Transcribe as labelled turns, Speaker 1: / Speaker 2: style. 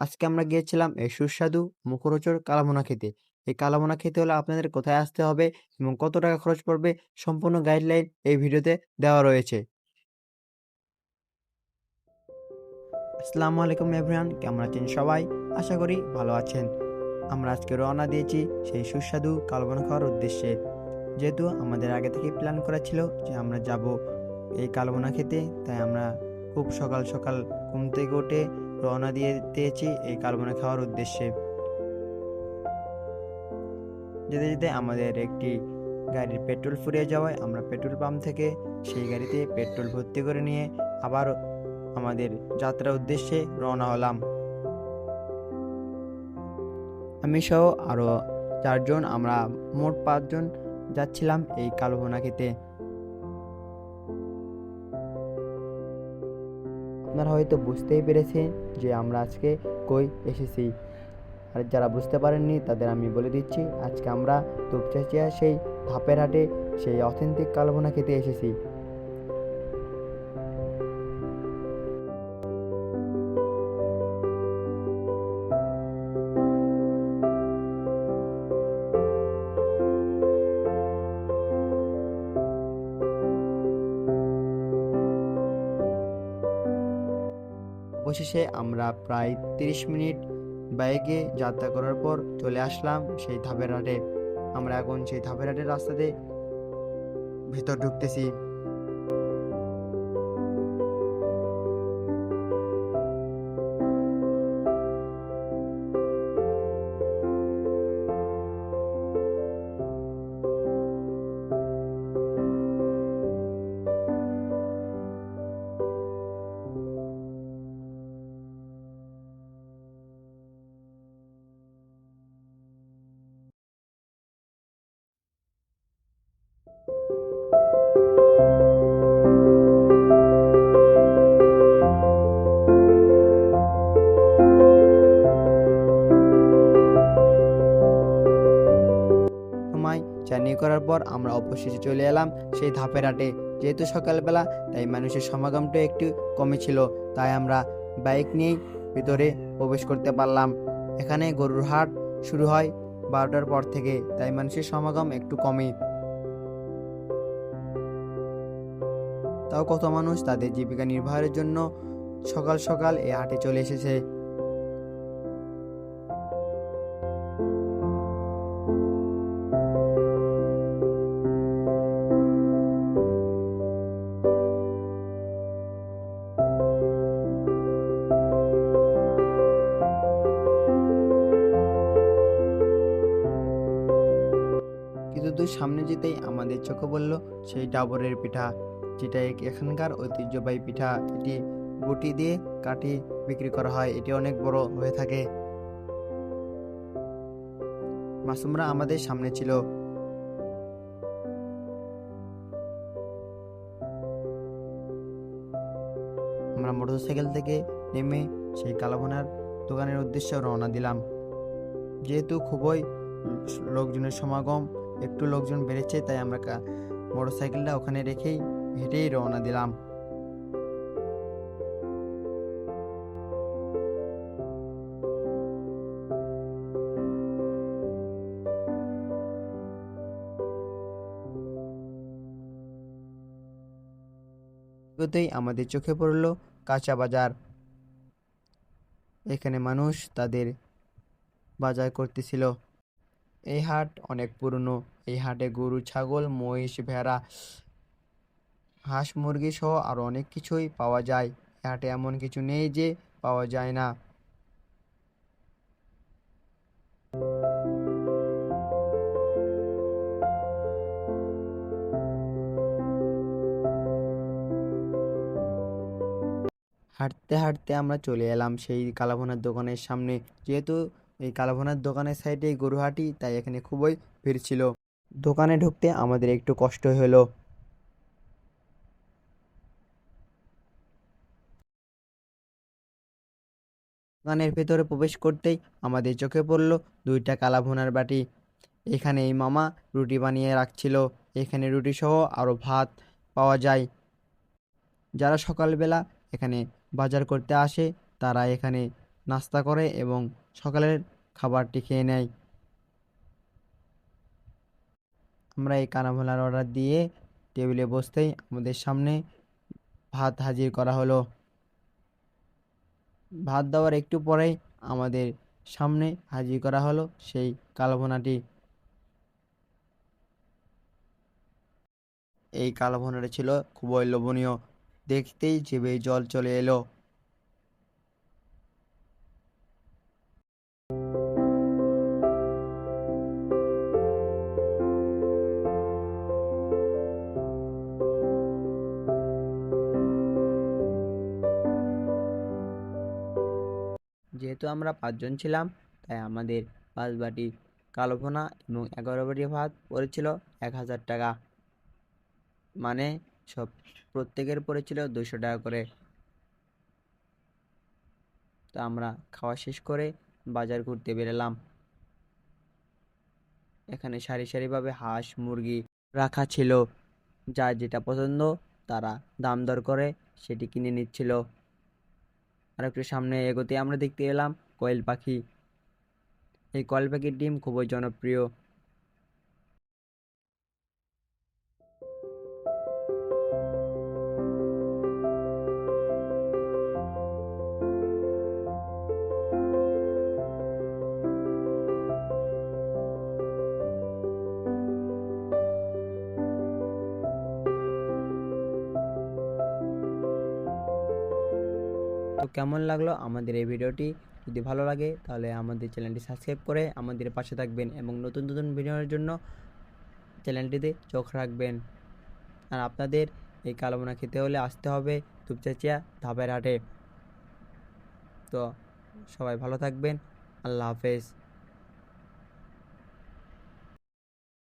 Speaker 1: আজকে আমরা গিয়েছিলাম, এই সুস্বাদু মুখরোচর কালাভুনা খেতে। এই কালাভুনা খেতে হলে আপনাদের কোথায় আসতে হবে এবং কত টাকা খরচ পড়বে সম্পূর্ণ গাইডলাইন এই ভিডিওতে দেওয়া রয়েছে। আসসালামু আলাইকুম এভরিওয়ান কেমন আছেন সবাই? আশা করি ভালো আছেন। আমরা আজকে রওনা দিয়েছি সেই সুস্বাদু কালাভুনা খাওয়ার উদ্দেশ্যে। যেহেতু আমাদের আগে থেকেই প্ল্যান করা ছিল যে আমরা যাব এই কালাভুনা খেতে, তাই আমরা খুব সকাল সকাল ঘুম থেকে উঠে রওনা দিয়ে দিয়েছি এই কালবোনা খাওয়ার উদ্দেশ্যে। যেতে যেতে আমাদের একটি গাড়ির পেট্রোল ফুরিয়ে যাওয়ায় আমরা পেট্রোল পাম্প থেকে সেই গাড়িতে পেট্রোল ভর্তি করে নিয়ে আবার আমাদের যাত্রার উদ্দেশ্যে রওনা হলাম। আমি সহ আরও চারজন, আমরা মোট পাঁচজন যাচ্ছিলাম এই কালবোনা খেতে আপনারা হয়তো বুঝতেই পেরেছেন যে আমরা আজকে কই এসেছি। আর যারা বুঝতে পারেননি, তাদের আমি বলে দিচ্ছি, আজকে আমরা তোপচাচিয়া সেই ধাপের হাটে সেই অথেন্টিক কালবোনা খেতে এসেছি। অবশেষে আমরা প্রায় তিরিশ মিনিট বাইকে যাত্রা করার পর চলে আসলাম সেই ধাপের হাটে আমরা এখন সেই ধাপের হাটের রাস্তাতে ভেতর ঢুকতেছি। জার্নি করার পর আমরা অবশেষে চলে এলাম সেই ধাপের হাটে। যেহেতু সকালবেলা, তাই মানুষের সমাগমটা একটু কমে ছিল, তাই আমরা বাইক নিয়েই ভিতরে প্রবেশ করতে পারলাম। এখানে গরুর হাট শুরু হয় বারোটার পর থেকে, তাই মানুষের সমাগম একটু কমে তাও কত মানুষ তাদের জীবিকা নির্বাহের জন্য সকাল সকাল এ হাটে চলে এসেছে। দূর সামনে যেতেই আমাদের চোখে পড়ল সেই ডাবরের পিঠা। যেটা এখানকার ঐতিহ্যবাহী পিঠা। এটি গুটি দিয়ে কাটি বিক্রি করা হয়। এটি অনেক বড় হয়ে থাকে। মাসুমরা আমাদের সামনে ছিল। আমরা মোটরসাইকেল থেকে নেমে সেই কালাভোনার দোকানের উদ্দেশ্যে রওনা দিলাম। যেহেতু খুবই লোকজনের সমাগম, একটু লোকজন বেড়েছে, তাই আমরা মোটরসাইকেলটা ওখানে রেখেই হেঁটেই রওনা দিলাম। এগোতেই আমাদের চোখে পড়ল কাঁচা বাজার। এখানে মানুষ তাদের বাজার করতেছিল। এই হাট অনেক পুরনো। এই হাটে গরু, ছাগল, মহিষ, ভেড়া হাঁস, মুরগি সহ আরও অনেক কিছুই পাওয়া যায়। হাটে এমন কিছু নেই যে পাওয়া যায় না। হাঁটতে হাঁটতে আমরা চলে এলাম সেই কালাভোনার দোকানের সামনে। যেহেতু এই কালাভোনার দোকানের সাইডে গরুহাটি, তাই এখানে খুবই ভিড় ছিল। দোকানে ঢুকতে আমাদের একটু কষ্ট হলো। দোকানের ভেতরে প্রবেশ করতেই আমাদের চোখে পড়ল দুইটা কালাভুনার বাটি। এখানে এই মামা রুটি বানিয়ে রাখছিল। এখানে রুটি সহ আরও ভাত পাওয়া যায়। যারা সকালবেলা এখানে বাজার করতে আসে, তারা এখানে নাস্তা করে এবং সকালের খাবারটি খেয়ে নেয়। আমরা এই কানাভোলার অর্ডার দিয়ে টেবিলে বসতেই আমাদের সামনে ভাত হাজির করা হলো। ভাত দেওয়ার একটু পরেই আমাদের সামনে হাজির করা হলো সেই কালভোনাটি। এই কালভোনাটি ছিল খুবই লোভনীয়। দেখতেই জিভে জল চলে এলো। যেহেতু আমরা পাঁচজন ছিলাম, তাই আমাদের পাঁচ বাটি কালো এবং এগারো বাটি ভাত পড়েছিল এক হাজার টাকা। মানে সব প্রত্যেকের পড়েছিল দুশো টাকা করে। তা আমরা খাওয়া শেষ করে বাজার ঘুরতে বেরোলাম। এখানে সারি সারিভাবে হাঁস, মুরগি রাখা ছিল। যার যেটা পছন্দ তারা দাম দর করে সেটি কিনে নিচ্ছিল। আর একটু সামনে এগোতে আমরা দেখতে এলাম কোয়েল পাখি। এই কোয়েল পাখির ডিম খুবই জনপ্রিয়। কেমন লাগল? আমাদের এই ভিডিওটি যদি ভালো লাগে, তাহলে আমাদের চ্যানেলটি সাবস্ক্রাইব করে আমাদের পাশে থাকবেন এবং নতুন নতুন ভিডিওর জন্য চ্যানেলটিতে চোখ রাখবেন। আর আপনাদের এই কালোমোনা খেতে হলে আসতে হবে দুপচাচিয়া ধাপের হাটে। তো সবাই ভালো থাকবেন। আল্লাহ হাফেজ।